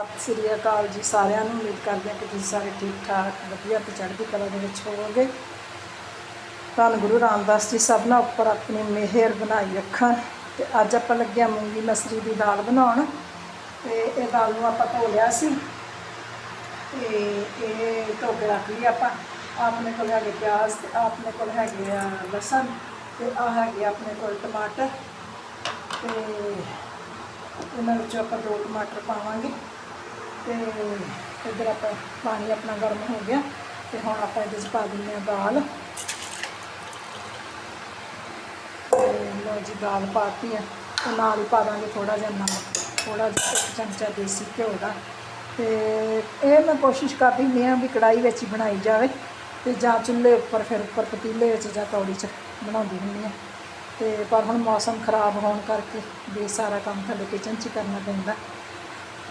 ਸਤਿ ਸ੍ਰੀ ਅਕਾਲ ਜੀ ਸਾਰਿਆਂ ਨੂੰ ਉਮੀਦ ਕਰਦੇ ਹਾਂ ਕਿ ਤੁਸੀਂ ਸਾਰੇ ਠੀਕ ਠਾਕ, ਵਧੀਆ ਤੇ ਚੜ੍ਹਦੀ ਕਲਾ ਦੇ ਵਿੱਚ ਹੋਵੋਗੇ। ਧੰਨ ਗੁਰੂ ਰਾਮਦਾਸ ਜੀ, ਸਭ ਨਾਲ ਉੱਪਰ ਆਪਣੀ ਮਿਹਰ ਬਣਾਈ ਰੱਖਣ। ਤੇ ਅੱਜ ਆਪਾਂ ਲੱਗਿਆ ਮੂੰਗੀ ਮਸਰੀ ਦੀ ਦਾਲ ਬਣਾਉਣ। ਤੇ ਇਹ ਦਾਲ ਨੂੰ ਆਪਾਂ ਧੋ ਲਿਆ ਸੀ। ਤੇ ਇਹ ਧੋ ਕੇ ਰੱਖ ਲਈ ਆਪਾਂ। ਆਪਣੇ ਕੋਲ ਹੈਗੇ ਪਿਆਜ਼ ਤੇ ਆਪਣੇ ਕੋਲ ਹੈਗੇ ਆ ਲਸਣ ਤੇ ਆ ਹੈਗੇ ਆਪਣੇ ਕੋਲ ਟਮਾਟਰ। ਤੇ ਇਹਨਾਂ ਵਿੱਚੋਂ ਆਪਾਂ ਦੋ ਟਮਾਟਰ ਪਾਵਾਂਗੇ। ਤੇ ਇੱਧਰ ਆਪਾਂ ਪਾਣੀ ਆਪਣਾ ਗਰਮ ਹੋ ਗਿਆ ਤੇ ਹੁਣ ਆਪਾਂ ਇਹਦੇ 'ਚ ਪਾ ਦਿੰਦੇ ਹਾਂ ਦਾਲ। ਤੇ ਜੀ, ਦਾਲ ਪਾਤੀ ਆ। ਤੇ ਨਾਲ ਹੀ ਪਾ ਦਾਂਗੇ ਥੋੜਾ ਜਿਹਾ ਨਮਕ ਥੋੜਾ ਜਿਹਾ ਇੱਕ ਚਮਚਾ ਦੇਸੀ ਘਿਓ ਦਾ। ਤੇ ਇਹ ਮੈਂ ਕੋਸ਼ਿਸ਼ ਕਰਦੀ ਹੁੰਦੀ ਹਾਂ ਵੀ ਕੜਾਈ ਵਿੱਚ ਹੀ ਬਣਾਈ ਜਾਵੇ ਤੇ ਜਾਂ ਚੁੱਲ੍ਹੇ ਉੱਪਰ, ਫਿਰ ਉੱਪਰ ਪਤੀਲੇ ਵਿੱਚ ਜਾਂ ਤੌੜੀ 'ਚ ਬਣਾਉਂਦੀ ਹੁੰਦੀ ਹਾਂ। ਤੇ ਪਰ ਹੁਣ ਮੌਸਮ ਖਰਾਬ ਹੋਣ ਕਰਕੇ ਵੀ ਸਾਰਾ ਕੰਮ ਥੱਲੇ ਕਿਚਨ 'ਚ ਕਰਨਾ ਪੈਂਦਾ।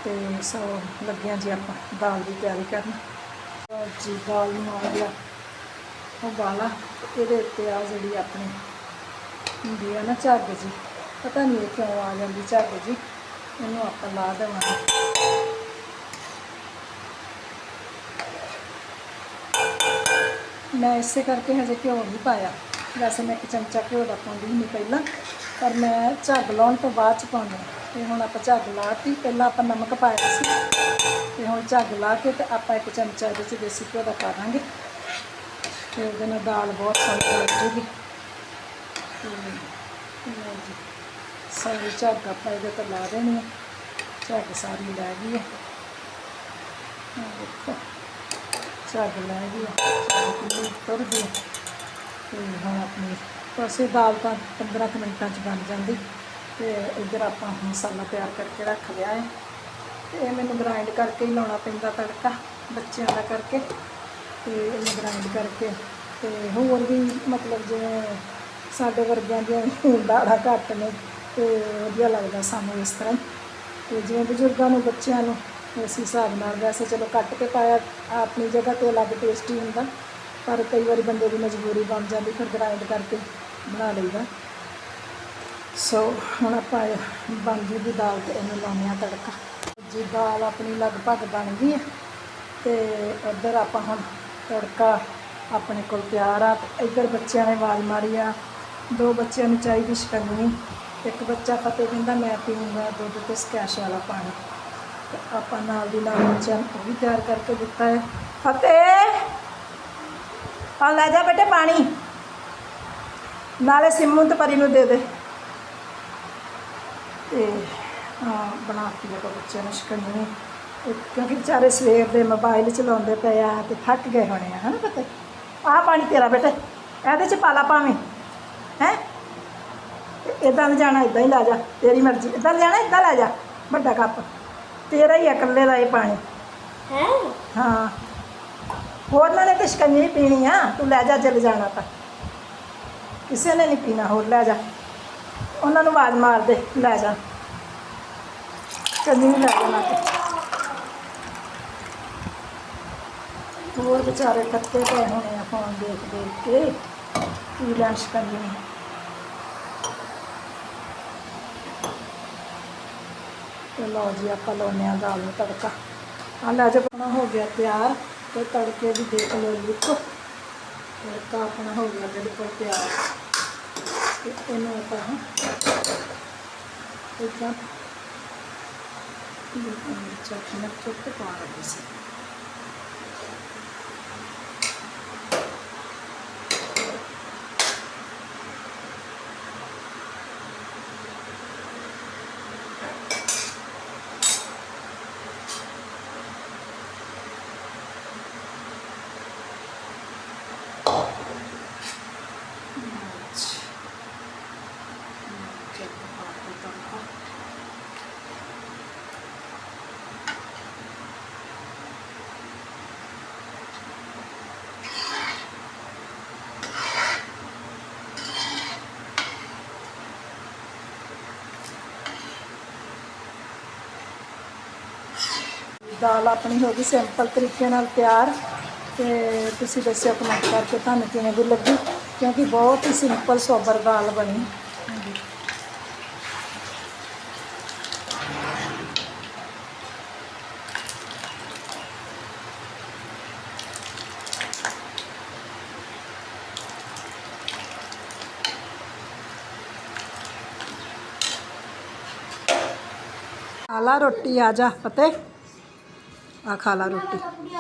ਤੇ ਸੋ ਲੱਗਿਆ ਜੀ ਆਪਾਂ ਦਾਲ ਦੀ ਤਿਆਰੀ ਕਰਨ। ਜੀ, ਦਾਲ ਨੂੰ ਆ ਗਿਆ। ਉਬਾਲਾ ਤੇ ਇਹਦੇ ਉੱਤੇ ਆ ਜਿਹੜੀ ਆਪਣੀ ਹੁੰਦੀ ਆ ਨਾ ਝੱਗ ਜੀ, ਪਤਾ ਨਹੀਂ ਇਹ ਕਿਉਂ ਆ ਜਾਂਦੀ ਝੱਗ ਜੀ, ਇਹਨੂੰ ਆਪਾਂ ਲਾ ਦੇਵਾਂਗੇ। ਮੈਂ ਇਸੇ ਕਰਕੇ ਹਜੇ ਘਿਓ ਨਹੀਂ ਪਾਇਆ। ਵੈਸੇ ਮੈਂ ਇੱਕ ਚਮਚਾ ਘਿਓ ਦਾ ਪਾਉਂਦੀ ਨਹੀਂ ਪਹਿਲਾਂ। ਪਰ ਮੈਂ ਝੱਗ ਲਾਉਣ ਤੋਂ ਬਾਅਦ ਚ ਪਾਉਂਦੀ ਹਾਂ। ਤੇ ਹੁਣ ਆਪਾਂ ਝੱਗ ਲਾਤੀ ਪਹਿਲਾਂ ਆਪਾਂ ਨਮਕ ਪਾਇਆ ਸੀ। ਤੇ ਹੁਣ ਝੱਗ ਲਾ ਕੇ ਤੇ ਆਪਾਂ ਇੱਕ ਚਮਚਾ ਇਹਦੇ ਚ ਦੇਸੀ ਘਿਓ ਦਾ ਪਾ ਦਾਂਗੇ। ਤੇ ਉਹਦੇ ਨਾਲ ਦਾਲ ਬਹੁਤ ਸੋਹਣੀ ਬਣ ਸਾਰੀ ਝੱਗ ਆਪਾਂ ਇਹਦੇ ਤੇ ਲਾ ਦੇਣੀ ਹੈ ਝੱਗ ਸਾਰੀ ਲੈ ਗਈ ਹੈ ਦੇਖੋ, ਝੱਗ ਲੈ ਗਈ ਹੈ ਤੁਰ ਗਈ ਤੇ ਹੁਣ ਆਪਣੀ ਪਾਸੇ ਦਾਲ ਤਾਂ 15 ਕੁ ਮਿੰਟਾਂ 'ਚ ਬਣ ਜਾਂਦੀ ਤੇ ਇੱਧਰ ਆਪਾਂ ਮਸਾਲਾ ਤਿਆਰ ਕਰਕੇ ਰੱਖ ਲਿਆ ਹੈ। ਤੇ ਇਹ ਮੈਨੂੰ ਗ੍ਰਾਈਂਡ ਕਰਕੇ ਹੀ ਲਾਉਣਾ ਪੈਂਦਾ ਤੜਕਾ, ਬੱਚਿਆਂ ਦਾ ਕਰਕੇ। ਤੇ ਇਹਨੂੰ ਗ੍ਰਾਈਂਡ ਕਰਕੇ ਤੇ ਹੋਰ ਵੀ ਮਤਲਬ ਜਿਵੇਂ ਸਾਡੇ ਵਰਗਿਆਂ ਦੀਆਂ ਦਾੜਾਂ ਘੱਟ ਨੇ ਤੇ ਵਧੀਆ ਲੱਗਦਾ ਸਾਨੂੰ ਇਸ ਤਰ੍ਹਾਂ ਹੀ। ਤੇ ਜਿਵੇਂ ਬਜ਼ੁਰਗਾਂ ਨੂੰ, ਬੱਚਿਆਂ ਨੂੰ ਇਸ ਹਿਸਾਬ ਨਾਲ ਵੈਸੇ ਚਲੋ ਕੱਟ ਕੇ ਪਾਇਆ, ਆਪਣੀ ਜਗ੍ਹਾ ਤੇ ਅਲੱਗ ਟੇਸਟੀ ਹੁੰਦਾ, ਪਰ ਕਈ ਵਾਰੀ ਬੰਦੇ ਦੀ ਮਜਬੂਰੀ ਬਣ ਜਾਂਦੀ ਫਿਰ ਗ੍ਰਾਈਂਡ ਕਰਕੇ। ਬਣਾ ਲਈਦਾ। ਸੋ ਹੁਣ ਆਪਾਂ ਇਹ ਬਣ ਜੂਗੀ ਦਾਲ ਤੇ ਇਹਨੂੰ ਲਾਉਂਦੇ ਹਾਂ ਤੜਕਾ। ਜੀ, ਦਾਲ ਆਪਣੀ ਲਗਭਗ ਬਣ ਗਈ ਹੈ ਤੇ ਇੱਧਰ ਆਪਾਂ ਹੁਣ ਤੜਕਾ ਆਪਣੇ ਕੋਲ ਤਿਆਰ ਆ। ਤੇ ਇੱਧਰ ਬੱਚਿਆਂ ਨੇ ਆਵਾਜ਼ ਮਾਰੀ ਆ, ਦੋ ਬੱਚਿਆਂ ਨੂੰ ਚਾਹੀਦੀ ਸ਼ਿਕੰਜਵੀ ਇੱਕ ਬੱਚਾ ਫਤਿਹ ਕਹਿੰਦਾ ਮੈਂ ਪੀਊਂਗਾ ਦੁੱਧ ਤੇ ਸਕੈਸ਼ ਵਾਲਾ ਪਾਣੀ। ਤੇ ਆਪਾਂ ਨਾਲ ਦੀ ਨਾਲ ਬੱਚਿਆਂ ਨੂੰ ਉਹ ਵੀ ਤਿਆਰ ਕਰਕੇ ਦਿੱਤਾ ਹੈ। ਫਤਿਹ! ਆ ਲੈ ਜਾ ਬੇਟੇ ਪਾਣੀ। ਨਾਲੇ ਸਿੰਮੂ ਤੇ ਪਰੀ ਨੂੰ ਦੇ ਦੇ। ਤੇ ਆ ਬਣਾਤੀ ਹੈ ਬੱਚਿਆਂ ਨੂੰ ਸ਼ਿਕੰਜਵੀ ਤੇ ਕਿਉਂਕਿ ਵਿਚਾਰੇ ਸਵੇਰ ਦੇ ਮੋਬਾਈਲ ਚਲਾਉਂਦੇ ਪਏ ਆ ਤੇ ਥੱਕ ਗਏ ਹੋਣੇ ਆ ਹਨਾ ਪਤਾ। ਆਹ ਪਾਣੀ ਤੇਰਾ ਬੇਟੇ ਇਹਦੇ ਚ ਪਾ ਲਾ ਭਾਵੇਂ ਹੈ? ਇਦਾਂ ਜਾਣਾ ਇਦਾਂ ਹੀ ਲੈ ਜਾ ਤੇਰੀ ਮਰਜ਼ੀ। ਇਦਾਂ ਜਾਣਾ ਇਦਾਂ ਲੈ ਜਾ ਵੱਡਾ ਕੱਪ। ਤੇਰਾ ਹੀ ਇਕੱਲੇ ਦਾ ਇਹ ਪਾਣੀ। ਹੈ? ਹਾਂ। ਹੋਰ ਨਾ ਨੇ ਤੇ ਸ਼ਿਕੰਜੀ ਪੀਣੀ ਆ ਤੂੰ ਲੈ ਜਾ ਜਲ ਜਾਣਾ ਤਾਂ। ਕਿਸੇ ਨੇ ਨਹੀਂ ਪੀਣਾ ਹੋਰ ਲੈ ਜਾ। ਉਹਨਾਂ ਨੂੰ ਆਵਾਜ਼ ਮਾਰ ਦੇ, ਲੈ ਜਾ। ਕੰਨੀ ਲੈ ਜਾਣਾ ਹੋਰ ਵਿਚਾਰੇ ਥੱਕੇ ਪਏ ਹੋਣੇ ਆ ਫੋਨ ਦੇਖ ਦੇਖ ਕੇ। ਕੀ ਲੈਂਸ਼ ਕਰਨੀ ਤੇ ਲਓ ਜੀ, ਆਪਾਂ ਲਾਉਂਦੇ ਹਾਂ ਦਾਲ ਨੂੰ ਤੜਕਾ। ਆ ਲੈ ਜਾ, ਆਪਣਾ ਹੋ ਗਿਆ ਤਿਆਰ। ਤੇ ਤੜਕੇ ਵੀ ਦੇਖ ਲਓ ਲੁੱਕ। ਤੜਕਾ ਆਪਣਾ ਹੋ ਗਿਆ ਬਿਲਕੁਲ ਤਿਆਰ। ਤੇ ਇਹਨੂੰ ਆਪਾਂ ਇਦਾਂ ਬਿਲਕੁਲ ਚਟਨੀ ਚੁੱਕ ਪਾ ਰਹੇ ਸੀ ਦਾਲ ਆਪਣੀ ਹੋ ਗਈ ਸਿੰਪਲ ਤਰੀਕੇ ਨਾਲ ਤਿਆਰ। ਤੇ ਤੁਸੀਂ ਦੱਸਿਓ ਕਮੈਂਟ ਕਰਕੇ ਤੁਹਾਨੂੰ ਕਿਵੇਂ ਦੀ ਲੱਗੀ, ਕਿਉਂਕਿ ਬਹੁਤ ਹੀ ਸਿੰਪਲ ਸੋਬਰ ਦਾਲ ਬਣੀ। ਆਲਾ ਰੋਟੀ ਆ ਜਾ, ਫਤਿਹ। ਆ ਖਾ ਲਾ ਰੋਟੀ।